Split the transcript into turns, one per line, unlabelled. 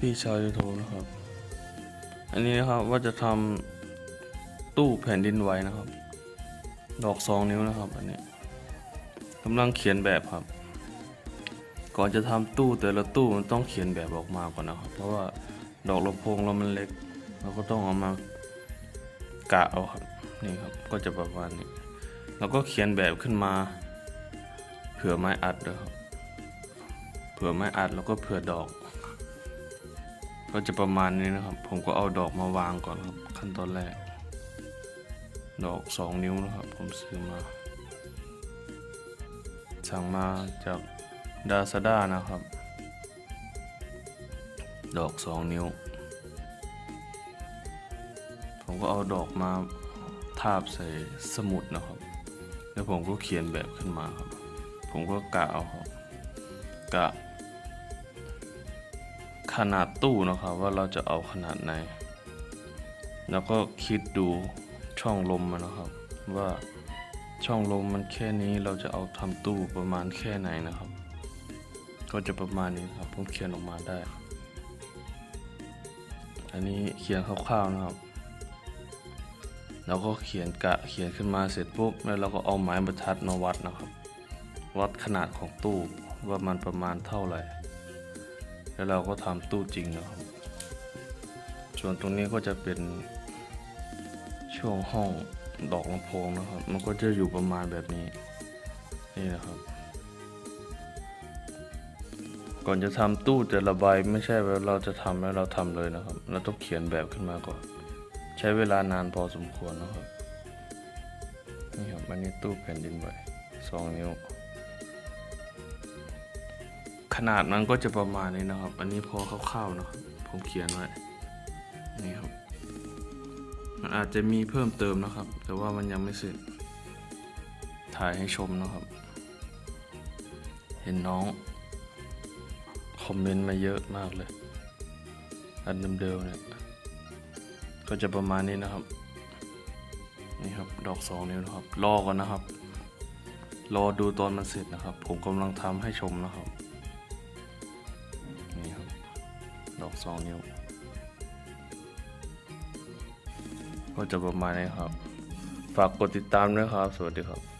พี่ชาวยูทูบนะครับ อันนี้นะครับว่าจะทำตู้แผ่นดินไหวนะครับ ดอกสองนิ้วนะครับ อันนี้กำลังเขียนแบบครับ ก่อนจะทำตู้แต่ละตู้มันต้องเขียนแบบออกมาก่อนนะครับ เพราะว่าดอกลำโพงเรามันเล็ก เราก็ต้องเอามากะเอาครับนี่ครับก็จะประมาณนี้แล้วก็เขียนแบบขึ้นมา เผื่อไม้อัดด้วยครับเผื่อไม้อัดแล้วก็เผื่อดอก ก็จะประมาณนี้นะครับ ผมก็เอาดอกมาวางก่อนครับ ขั้นตอนแรก ดอกสองนิ้วนะครับ ผมซื้อมา สั่งมาจากดาซาด้านะครับ ดอกสองนิ้ว ผมก็เอาดอกมาทาบใส่สมุดนะครับ แล้วผมก็เขียนแบบขึ้นมาครับ ผมก็กะเอาครับกะ ขนาดตู้นะครับว่าเราจะเอาขนาดไหน แล้วก็คิดดูช่องลมมันนะครับ ว่าช่องลมมันแค่นี้เราจะเอาทำตู้ประมาณแค่ไหนนะครับ ก็จะประมาณนี้ครับผมเขียนออกมาได้ อันนี้เขียนคร่าวๆนะครับแล้วก็เขียนกะเขียนขึ้นมาเสร็จปุ๊บแล้วเราก็เอาไม้บรรทัดมาวัดนะครับ วัดขนาดของตู้ว่ามันประมาณเท่าไหร่ แล้วเราก็ทำตู้จริงนะครับ ส่วนตรงนี้ก็จะเป็นช่วงห้องดอกลำโพงนะครับ มันก็จะอยู่ประมาณแบบนี้ นี่นะครับ ก่อนจะทำตู้แต่ละใบไม่ใช่ว่าเราจะทำแล้วเราทำเลยนะครับ เราต้องเขียนแบบขึ้นมาก่อน ใช้เวลานานพอสมควรนะครับ นี่ครับอันนี้ตู้แผ่นดินไหวสองนิ้ว ขนาดมันก็จะประมาณนี้นะครับ อันนี้พอคร่าวๆเนาะผมเขียนไว้นี่ครับ มันอาจจะมีเพิ่มเติมนะครับ แต่ว่ามันยังไม่เสร็จ ถ่ายให้ชมนะครับ เห็นน้อง คอมเมนต์มาเยอะมากเลย อันเดิมๆเนี่ย ก็จะประมาณนี้นะครับ นี่ครับ ดอกสองนิ้วนะครับ รอก่อนนะครับ รอดูตอนมันเสร็จนะครับ ผมกำลังทำให้ชมนะครับ อกสองนิ้ว ก็จะประมาณนี้ครับ ฝากกดติดตามด้วยครับ สวัสดีครับ